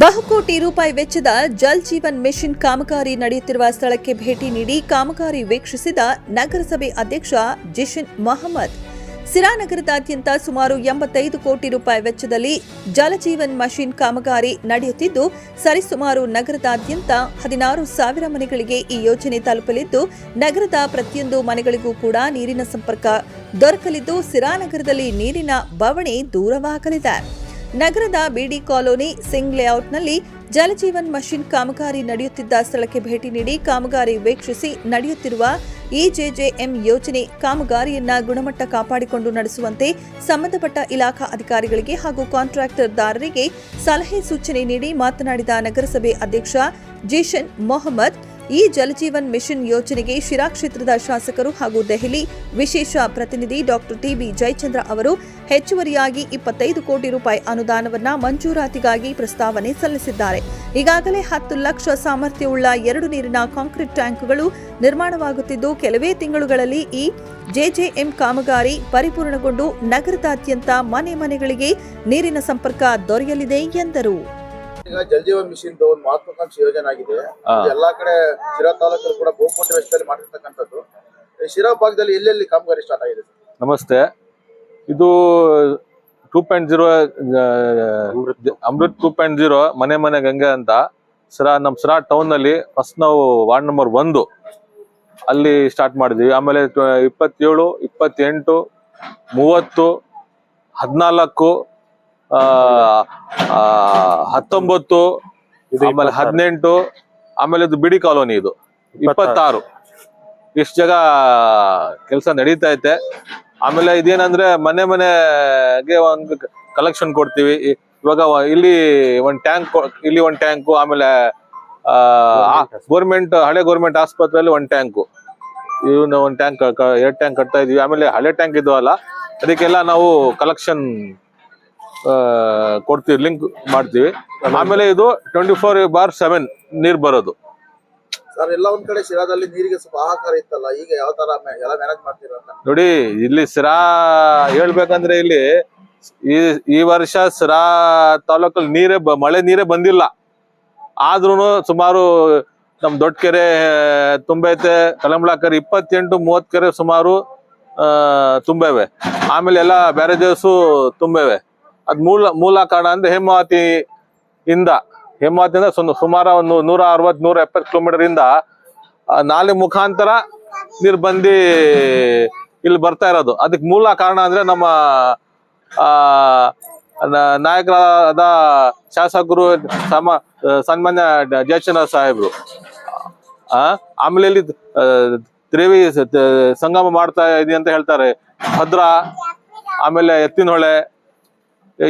ಬಹುಕೋಟಿ ರೂಪಾಯಿ ವೆಚ್ಚದ ಜಲ್ ಜೀವನ್ ಮಿಷನ್ ಕಾಮಗಾರಿ ನಡೆಯುತ್ತಿರುವ ಸ್ಥಳಕ್ಕೆ ಭೇಟಿ ನೀಡಿ ಕಾಮಗಾರಿ ವೀಕ್ಷಿಸಿದ ನಗರಸಭೆ ಅಧ್ಯಕ್ಷ ಜಿಶಿನ್ ಮೊಹಮ್ಮದ್. ಸಿರಾನಗರದಾದ್ಯಂತ ಸುಮಾರು ಎಂಬತ್ತೈದು ಕೋಟಿ ರೂಪಾಯಿ ವೆಚ್ಚದಲ್ಲಿ ಜಲಜೀವನ್ ಮಷಿನ್ ಕಾಮಗಾರಿ ನಡೆಯುತ್ತಿದ್ದು, ಸರಿಸುಮಾರು ನಗರದಾದ್ಯಂತ ಹದಿನಾರು ಸಾವಿರ ಮನೆಗಳಿಗೆ ಈ ಯೋಜನೆ ತಲುಪಲಿದ್ದು, ನಗರದ ಪ್ರತಿಯೊಂದು ಮನೆಗಳಿಗೂ ಕೂಡ ನೀರಿನ ಸಂಪರ್ಕ ದೊರಕಲಿದ್ದು, ಸಿರಾನಗರದಲ್ಲಿ ನೀರಿನ ಬವಣೆ ದೂರವಾಗಲಿದೆ. ನಗರದ ಬಿಡಿ ಕಾಲೋನಿ ಸಿಂಗ್ ಲೇಔಟ್ನಲ್ಲಿ ಜಲಜೀವನ್ ಮಷಿನ್ ಕಾಮಗಾರಿ ನಡೆಯುತ್ತಿದ್ದ ಸ್ಥಳಕ್ಕೆ ಭೇಟಿ ನೀಡಿ ಕಾಮಗಾರಿ ವೀಕ್ಷಿಸಿ ನಡೆಯುತ್ತಿರುವ ಇಜೆಜೆಎಂ ಯೋಜನೆ ಕಾಮಗಾರಿಯನ್ನ ಗುಣಮಟ್ಟ ಕಾಪಾಡಿಕೊಂಡು ನಡೆಸುವಂತೆ ಸಂಬಂಧಪಟ್ಟ ಇಲಾಖಾ ಅಧಿಕಾರಿಗಳಿಗೆ ಹಾಗೂ ಕಾಂಟ್ರಾಕ್ಟರ್ದಾರರಿಗೆ ಸಲಹೆ ಸೂಚನೆ ನೀಡಿ ಮಾತನಾಡಿದ ನಗರಸಭೆ ಅಧ್ಯಕ್ಷ ಜಿಶನ್ ಮೊಹಮ್ಮದ್ ಈ ಜಲಜೀವನ್ ಮಿಷನ್ ಯೋಜನೆಗೆ ಶಿರಾ ಕ್ಷೇತ್ರದ ಶಾಸಕರು ಹಾಗೂ ದೆಹಲಿ ವಿಶೇಷ ಪ್ರತಿನಿಧಿ ಡಾಕ್ಟರ್ ಟಿಬಿ ಜಯಚಂದ್ರ ಅವರು ಹೆಚ್ಚುವರಿಯಾಗಿ ಇಪ್ಪತ್ತೈದು ಕೋಟಿ ರೂಪಾಯಿ ಅನುದಾನವನ್ನ ಮಂಜೂರಾತಿಗಾಗಿ ಪ್ರಸ್ತಾವನೆ ಸಲ್ಲಿಸಿದ್ದಾರೆ. ಈಗಾಗಲೇ ಹತ್ತು ಲಕ್ಷ ಸಾಮರ್ಥ್ಯವುಳ್ಳ ಎರಡು ನೀರಿನ ಕಾಂಕ್ರೀಟ್ ಟ್ಯಾಂಕ್ಗಳು ನಿರ್ಮಾಣವಾಗುತ್ತಿದ್ದು, ಕೆಲವೇ ತಿಂಗಳುಗಳಲ್ಲಿ ಈ ಜೆಜೆಎಂ ಕಾಮಗಾರಿ ಪರಿಪೂರ್ಣಗೊಂಡು ನಗರದಾದ್ಯಂತ ಮನೆ ಮನೆಗಳಿಗೆ ನೀರಿನ ಸಂಪರ್ಕ ದೊರೆಯಲಿದೆ ಎಂದರು. ಈಗ ಜಲ್ ಜೀವನ್ ಮಿಷನ್ ಒಂದು ಮಹತ್ವಾಕಾಂಕ್ಷಿ ಯೋಜನೆ ಆಗಿದೆ. ಎಲ್ಲಾ ಕಡೆ ಶಿರಾ ತಾಲೂಕಲ್ಲಿ ಕೂಡ ಬಹುಕೋಟಿ ವೆಚ್ಚದಲ್ಲಿ ಮಾಡಿರ್ತಕ್ಕಂಥದ್ದು. ಶಿರಾ ಭಾಗದಲ್ಲಿ ಎಲ್ಲೆಲ್ಲಿ ಕಾಮಗಾರಿ ಸ್ಟಾರ್ಟ್ ಆಗಿದೆ ಸರ್? ನಮಸ್ತೆ. ಇದು two point zero Amrut two point zero ಮನೆ ಮನೆ ಗಂಗೆ ಅಂತ. ಸಿರಾ ನಮ್ಮ ಸಿರಾ ಟೌನ್ನಲ್ಲಿ ಫಸ್ಟ್ ನಾವು ವಾರ್ಡ್ ನಂಬರ್ ಒಂದು ಅಲ್ಲಿ ಸ್ಟಾರ್ಟ್ ಮಾಡಿದ್ವಿ. ಆಮೇಲೆ ಇಪ್ಪತ್ತೇಳು ಇಪ್ಪತ್ತೆಂಟು ಮೂವತ್ತು ಹದಿನಾಲ್ಕು ಹತ್ತೊಂಬತ್ತು ಆಮೇಲೆ ಹದಿನೆಂಟು ಆಮೇಲೆ ಇದು ಬಿಡಿ ಕಾಲೋನಿ ಇದು. ಇಪ್ಪತ್ತಾರು. ಇಷ್ಟು ಜಾಗ ಕೆಲಸ ನಡೀತಾ ಐತೆ. ಆಮೇಲೆ ಇದೇನಂದ್ರೆ ಮನೆ ಮನೆಗೆ ಒಂದು ಕಲೆಕ್ಷನ್ ಕೊಡ್ತೀವಿ. ಇವಾಗ ಇಲ್ಲಿ ಒಂದ್ ಟ್ಯಾಂಕ್ ಇಲ್ಲಿ ಒಂದ್ ಟ್ಯಾಂಕು ಆಮೇಲೆ ಗೋರ್ಮೆಂಟ್ ಹಳೆ ಗೋರ್ಮೆಂಟ್ ಆಸ್ಪತ್ರೆಯಲ್ಲಿ ಒಂದ್ ಟ್ಯಾಂಕು ಇವನ್ನ ಒಂದ್ ಟ್ಯಾಂಕ್ ಎರಡ್ ಟ್ಯಾಂಕ್ ಕಟ್ತಾ ಇದೀವಿ. ಆಮೇಲೆ ಹಳೆ ಟ್ಯಾಂಕ್ ಇದ್ವಲ್ಲ ಅದಕ್ಕೆಲ್ಲ ನಾವು ಕಲೆಕ್ಷನ್ ಕೊಡ್ತೀವಿ ಲಿಂಕ್ ಮಾಡ್ತೀವಿ. ಆಮೇಲೆ ಇದು ಟ್ವೆಂಟಿ ಫೋರ್ ಬಾರ್ ಸೆವೆನ್ ನೀರ್ ಬರೋದು. ಸರ್ ಎಲ್ಲ ಒಂದ್ ಕಡೆ ಶಿರಾದಲ್ಲಿ ನೀರಿಗೆ ಸ್ವಲ್ಪ ಹಾಹಾಕಾರ ಇತ್ತಲ್ಲ ಈಗ ಯಾವ ತರ ಎಲ್ಲ ಮ್ಯಾನೇಜ್ ಮಾಡ್ತೀರಾ ಅಂತ? ನೋಡಿ ಇಲ್ಲಿ ಸಿರಾ ಹೇಳ್ಬೇಕಂದ್ರೆ ಇಲ್ಲಿ ಈ ಈ ವರ್ಷ ಸಿರಾ ತಾಲೂಕಲ್ಲಿ ನೀರೇ ಮಳೆ ನೀರೇ ಬಂದಿಲ್ಲ. ಆದ್ರೂ ಸುಮಾರು ನಮ್ ದೊಡ್ಡ ಕೆರೆ ತುಂಬೈತೆ ಕಲಂಬಳ ಕೆರೆ ಇಪ್ಪತ್ತೆಂಟು ಮೂವತ್ತು ಕೆರೆ ಸುಮಾರು ಆ ತುಂಬವೆ. ಆಮೇಲೆ ಎಲ್ಲ ಬ್ಯಾರೇಜಸ್ಸು ತುಂಬವೆ. ಅದ್ ಮೂಲ ಮೂಲ ಕಾರಣ ಅಂದ್ರೆ ಹೇಮಾವತಿ ಇಂದ ಹೇಮಾವತಿಯಿಂದ ಸುಮಾರು ಒಂದು ನೂರ ಅರವತ್, ನೂರ ಎಪ್ಪತ್ತು ಕಿಲೋಮೀಟರ್ ಇಂದ ನಾಲೆ ಮುಖಾಂತರ ನೀರು ಬಂದು, ಇಲ್ಲಿ ಬರ್ತಾ ಇರೋದು. ಅದಕ್ಕೆ ಮೂಲ ಕಾರಣ ಅಂದ್ರೆ ನಮ್ಮ, ಆ ನಾಯಕರಾದ ಶಾಸಕರು, ಸಮ, ಸನ್ಮಾನ್ಯ ಜಯಚಂದ್ರ ಸಾಹೇಬ್ರು. ಆ ಆಮೇಲೆ ಇಲ್ಲಿ ತ್ರಿವಿ ಸಂಗಮ ಮಾಡ್ತಾ ಇದೆ ಅಂತ ಹೇಳ್ತಾರೆ. ಭದ್ರಾ, ಆಮೇಲೆ ಎತ್ತಿನಹೊಳೆ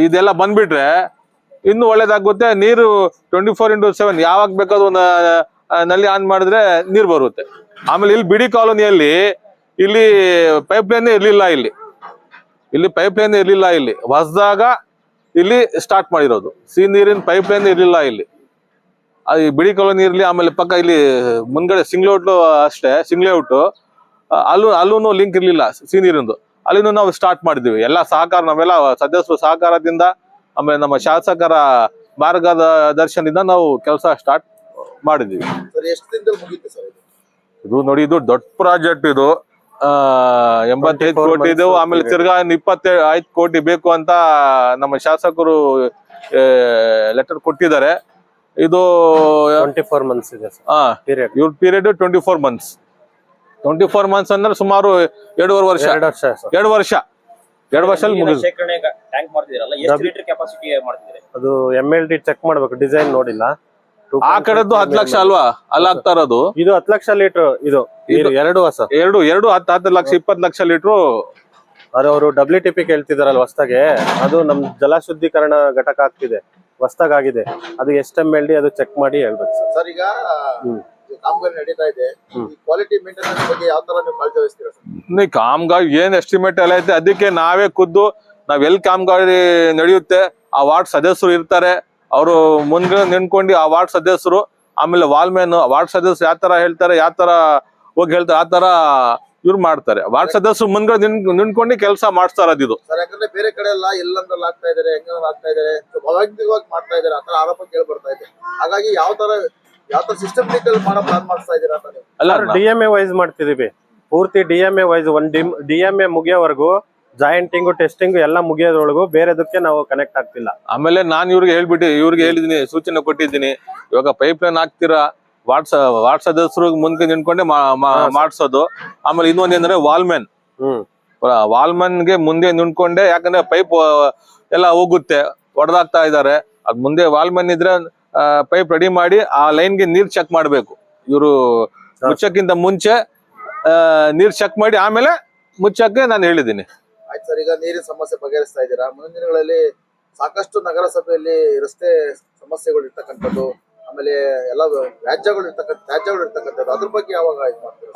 ಇದೆಲ್ಲ ಬಂದ್ಬಿಟ್ರೆ ಇನ್ನು ಒಳ್ಳೇದಾಗುತ್ತೆ. ನೀರು ಟ್ವೆಂಟಿ ಫೋರ್ ಇಂಟು ಸೆವೆನ್ ಯಾವಾಗ ಬೇಕಾದ್ರೂ ಒಂದು ನಲ್ಲಿ ಆನ್ ಮಾಡಿದ್ರೆ ನೀರು ಬರುತ್ತೆ. ಆಮೇಲೆ ಇಲ್ಲಿ ಬಿಡಿ ಕಾಲೋನಿಯಲ್ಲಿ ಇಲ್ಲಿ ಪೈಪ್ ಲೈನ್ ಇರಲಿಲ್ಲ ಇಲ್ಲಿ. ಇಲ್ಲಿ ಪೈಪ್ ಲೈನ್ ಇರಲಿಲ್ಲ ಇಲ್ಲಿ. ಹೊಸದಾಗ ಇಲ್ಲಿ ಸ್ಟಾರ್ಟ್ ಮಾಡಿರೋದು. ಸಿ ನೀರಿನ ಪೈಪ್ ಲೈನ್ ಇರಲಿಲ್ಲ ಇಲ್ಲಿ. ಅದು ಬಿಡಿ ಕಾಲೋನಿ ಇರಲಿ, ಆಮೇಲೆ ಪಕ್ಕ ಇಲ್ಲಿ ಮುಂದ್ಗಡೆ ಸಿಂಗ್ಲೌಟ್ ಅಷ್ಟೇ ಸಿಂಗ್ಲೌಟ್ ಅಲ್ಲೂ ಅಲ್ಲೂ ಲಿಂಕ್ ಇರಲಿಲ್ಲ ಸಿ ನೀರಿಂದು. ಅಲ್ಲಿನೂ ನಾವು ಸ್ಟಾರ್ಟ್ ಮಾಡಿದ್ವಿ. ಎಲ್ಲ ಸಹಕಾರ ನಾವೆಲ್ಲ ಸದಸ್ಯರು ಸಹಕಾರದಿಂದ ಆಮೇಲೆ ನಮ್ಮ ಶಾಸಕರ ಮಾರ್ಗದ ದರ್ಶನದಿಂದ ನಾವು ಕೆಲಸ ಸ್ಟಾರ್ಟ್ ಮಾಡಿದ್ವಿ. ಸರ್ ಎಷ್ಟು ದಿನದಲ್ಲಿ ಮುಗೀತು ಸರ್ ಇದು? ನೋಡಿ ಇದು ದೊಡ್ಡ ಪ್ರಾಜೆಕ್ಟ್ ಇದು. ಆ ಎಂಬತ್ತೈದು ಕೋಟಿ ಇದು ಆಮೇಲೆ. ತಿರ್ಗಾ ಇಪ್ಪತ್ತೈದು ಐದು ಕೋಟಿ ಬೇಕು ಅಂತ ನಮ್ಮ ಶಾಸಕರು ಲೆಟರ್ ಕೊಟ್ಟಿದ್ದಾರೆ. ಇದು ಟ್ವೆಂಟಿ ಫೋರ್ ಮಂತ್ಸ್ ಇದೆ ಸರ್. ಆ ಪೀರಿಯಡ್ ಇವ್ರ period twenty four months twenty four months ಅಂದ್ರೆ ಸುಮಾರು ಎರಡೂವರೆ ವರ್ಷ. ಎರಡು ವರ್ಷ ಸರ್. ಎರಡು ವರ್ಷ. ಎರಡು ವರ್ಷದಲ್ಲಿ ನೀರಿನ ಮುಗಿದು. ಶೇಖರಣೆ ಟ್ಯಾಂಕ್ ಮಾಡ್ತಿದ್ದೀರಲ್ಲ ಎಷ್ಟು ಲೀಟರ್ ಕೆಪಾಸಿಟಿ ಮಾಡ್ತಿದ್ದೀರಿ? ಅದು ಎಂ ಎಲ್ ಡಿ ಚೆಕ್ ಮಾಡ್ಬೇಕು ಡಿಸೈನ್ ನೋಡಿಲ್ಲ. ಆ ಕಡೆದ್ದು ಹತ್ತು ಲಕ್ಷ ಅಲ್ವಾ? ಅಲ್ಲಿ ಆಗ್ತಾ ಇರೋದು? ಇದು ಹತ್ತು ಲಕ್ಷ ಲೀಟರ್ ಇದು. ಎರಡು ಹೊಸ. ಎರಡು ಎರಡು ಹತ್ತು ಹತ್ತು ಲಕ್ಷ ಇಪ್ಪತ್ತು ಲಕ್ಷ ಲೀಟ್ರು ಅದು ಅವರು ಡಬ್ಲ್ಯೂ ಟಿ ಪಿ ಕೇಳ್ತಿದಾರಲ್ಲ ಹೊಸ್ದಾಗೆ? ಅದು ನಮ್ ಜಲ ಶುದ್ಧೀಕರಣ ಘಟಕ ಆಗ್ತಿದೆ. ಹೊಸ್ದಾಗ್ ಆಗಿದೆ ಅದು ಎಷ್ಟು ಎಂ ಎಲ್ ಡಿ ಅದು ಚೆಕ್ ಮಾಡಿ ಹೇಳ್ಬೇಕು ಸರ್. ಸರ್ ಈಗ ಕಾಮಗಾರಿ ನಡೀತಾ ಇದೆ. ಈ ಕ್ವಾಲಿಟಿ ಮೇಂಟೆನೆನ್ಸ್ ಬಗ್ಗೆ ಯಾವ ತರ ನೀವು ಕಾಳಜಿ ವಹಿಸ್ತೀರಾ ಸರ್? ಈ ಕಾಮಗಾರಿ ಏನ್ ಎಸ್ಟಿಮೇಟ್ ಎಲ್ಲ ಐತೆ ಅದಕ್ಕೆ ನಾವೇ ಖುದ್ದು ನಾವ್ ಎಲ್ಲಿ ಕಾಮಗಾರಿ ನಡೆಯುತ್ತೆ ಆ ವಾರ್ಡ್ ಸದಸ್ಯರು ಇರ್ತಾರೆ. ಅವರು ಮುಂದೆ ನಿಂತ್ಕೊಂಡು ಆ ವಾರ್ಡ್ ಸದಸ್ಯರು ಆಮೇಲೆ ವಾಲ್ಮೇನ್ ವಾರ್ಡ್ ಸದಸ್ಯರು ಯಾವ ತರ ಹೇಳ್ತಾರೆ ಯಾವ ತರ ಹೋಗಿ ಹೇಳ್ತಾರೆ ಆ ತರ ಇವ್ರು ಮಾಡ್ತಾರೆ. ವಾರ್ಡ್ ಸದಸ್ಯರು ಮುಂದ್ಗಡೆ ನಿಂತ್ಕೊಂಡು ಕೆಲಸ ಮಾಡಿಸ್ತಾ ಇರೋದು ಇದು. ಸರ್ ಯಾಕಂದ್ರೆ ಬೇರೆ ಕಡೆ ಎಲ್ಲ ಎಲ್ಲಂದ್ರಲ್ಲಿ ಆಗ್ತಾ ಇದಾರೆ ಹೆಂಗಂದ್ರೆ ಆಗ್ತಾ ಇದಾರೆ ಮಾಡ್ತಾ ಇದಾರೆ ಆತರ ಆರೋಪ ಕೇಳಿ ಬರ್ತಾ ಇದೆ. ಹಾಗಾಗಿ ಯಾವ ತರ ಯಾವ ತರ ಸಿಸ್ಟಮ್ಯಾಟಿಕಲ್ ಮಾಡೋ ಪ್ಲಾನ್ ಮಾಡಿಸ್ತಾ ಇದೀರಾ ಅಂತ ನೀವು? ಅಲ್ಲ ಡಿ ಎಂ ಎ ವೈಸ್ ಮಾಡ್ತಿದೀವಿ. ಪೂರ್ತಿ ಡಿ ಎಂ ಎ ವೈಸ್ ಒಂದ್ ಡಿ ಎಂ ಎ ಮುಗಿಯೋವರೆಗೂ ಜಾಯಿಂಟಿಂಗ್ ಟೆಸ್ಟಿಂಗ್ ಎಲ್ಲ ಮುಗಿಯೋದ್ರೊಳಗು ಬೇರೆದಕ್ಕೆ ನಾವು ಕನೆಕ್ಟ್ ಆಗ್ತಿಲ್ಲ. ಆಮೇಲೆ ನಾನು ಇವ್ರಿಗೆ ಹೇಳ್ಬಿಟ್ಟು ಇವ್ರಿಗೆ ಹೇಳಿದೀನಿ ಸೂಚನೆ ಕೊಟ್ಟಿದ್ದೀನಿ. ಇವಾಗ ಪೈಪ್ ಲೈನ್ ಹಾಕ್ತೀರಾ? ವಾಟ್ಸ್ ವಾರ್ಡ್ ಸದಸ್ಯರು ಮುಂದೆ ನಿಂತ್ಕೊಂಡೆ ಮಾಡ್ಸೋದು. ಆಮೇಲೆ ಇನ್ನೊಂದ್ ಏನಂದ್ರೆ ವಾಲ್ಮೆನ್ ಹ್ಮ್. ವಾಲ್ಮನ್ಗೆ ಮುಂದೆ ನಿಂತ್ಕೊಂಡೆ ಯಾಕಂದ್ರೆ ಪೈಪ್ ಎಲ್ಲ ಹೋಗುತ್ತೆ ಹೊಡೆದಾಗ್ತಾ ಇದ್ದಾರೆ ಅದ್ ಮುಂದೆ ವಾಲ್ಮನ್ ಇದ್ರೆ ಪೈಪ್ ರೆಡಿ ಮಾಡಿ ಆ ಲೈನ್ಗೆ ನೀರ್ ಚೆಕ್ ಮಾಡ್ಬೇಕು. ಇವರು ಮುಚ್ಚಕ್ಕಿಂತ ಮುಂಚೆ ನೀರು ಚೆಕ್ ಮಾಡಿ ಆಮೇಲೆ ಮುಚ್ಚಕ್ಕೆ ನಾನು ಹೇಳಿದ್ದೀನಿ. ಆಯ್ತು ಸರ್ ಈಗ ನೀರಿನ ಸಮಸ್ಯೆ ಬಗೆಹರಿಸ್ತಾ ಇದ್ದೀರಾ? ಮುಂದಿನ ದಿನಗಳಲ್ಲಿ ಸಾಕಷ್ಟು ನಗರಸಭೆಯಲ್ಲಿ ರಸ್ತೆ ಸಮಸ್ಯೆಗಳು ಇರ್ತಕ್ಕಂಥದ್ದು ಆಮೇಲೆ ಎಲ್ಲ ವ್ಯಾಜ್ಯಗಳು ಇರ್ತಕ್ಕಂಥ ತ್ಯಾಜ್ಯಗಳು ಇರ್ತಕ್ಕಂಥದ್ದು ಅದ್ರ ಬಗ್ಗೆ ಯಾವಾಗ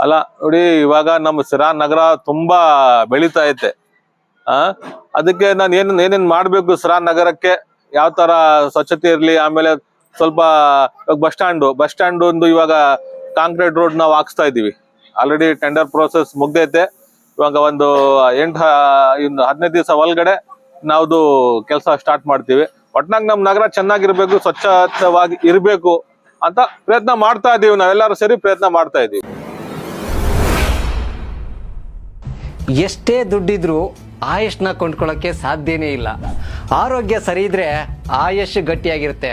ಅಲ್ಲ ನೋಡಿ ಇವಾಗ ನಮ್ಮ ಸಿರಾ ನಗರ ತುಂಬಾ ಬೆಳೀತಾ ಐತೆ. ಆ ಅದಕ್ಕೆ ನಾನು ಏನ್ ಏನೇನ್ ಮಾಡ್ಬೇಕು ಸಿರಾ ನಗರಕ್ಕೆ? ಯಾವ ತರ ಸ್ವಚ್ಛತೆ ಇರ್ಲಿ ಆಮೇಲೆ ಸ್ವಲ್ಪ ಬಸ್ ಸ್ಟ್ಯಾಂಡ್ ಬಸ್ ಸ್ಟ್ಯಾಂಡ್ ಒಂದು ಇವಾಗ ಕಾಂಕ್ರೀಟ್ ರೋಡ್ ನಾವು ಹಾಕ್ಸ್ತಾ ಇದೀವಿ ಆಲ್ರೆಡಿ ಟೆಂಡರ್ ಪ್ರೋಸೆಸ್ ಮುಗ್ದೈತೆ. ಇವಾಗ ಒಂದು ಎಂಟು ಇನ್ನು ಹದಿನೈದು ದಿವಸ ಒಳಗಡೆ ನಾವು ಕೆಲಸ ಸ್ಟಾರ್ಟ್ ಮಾಡ್ತೀವಿ. ಒಟ್ನಾಗ ನಮ್ಮ ನಗರ ಚೆನ್ನಾಗಿರ್ಬೇಕು, ಸ್ವಚ್ಛವಾಗಿ ಇರಬೇಕು ಅಂತ ಪ್ರಯತ್ನ ಮಾಡ್ತಾ ಇದೀವಿ ನಾವೆಲ್ಲರೂ ಸೇರಿ ಪ್ರಯತ್ನ ಮಾಡ್ತಾ ಇದೀವಿ ಎಷ್ಟೇ ದುಡ್ಡಿದ್ರೂ ಆಯುಷ್ನ ಕೊಂಡ್ಕೊಳ್ಳೋಕ್ಕೆ ಸಾಧ್ಯನೇ ಇಲ್ಲ. ಆರೋಗ್ಯ ಸರಿ ಇದ್ರೆ ಆಯುಷ್ ಗಟ್ಟಿಯಾಗಿರುತ್ತೆ.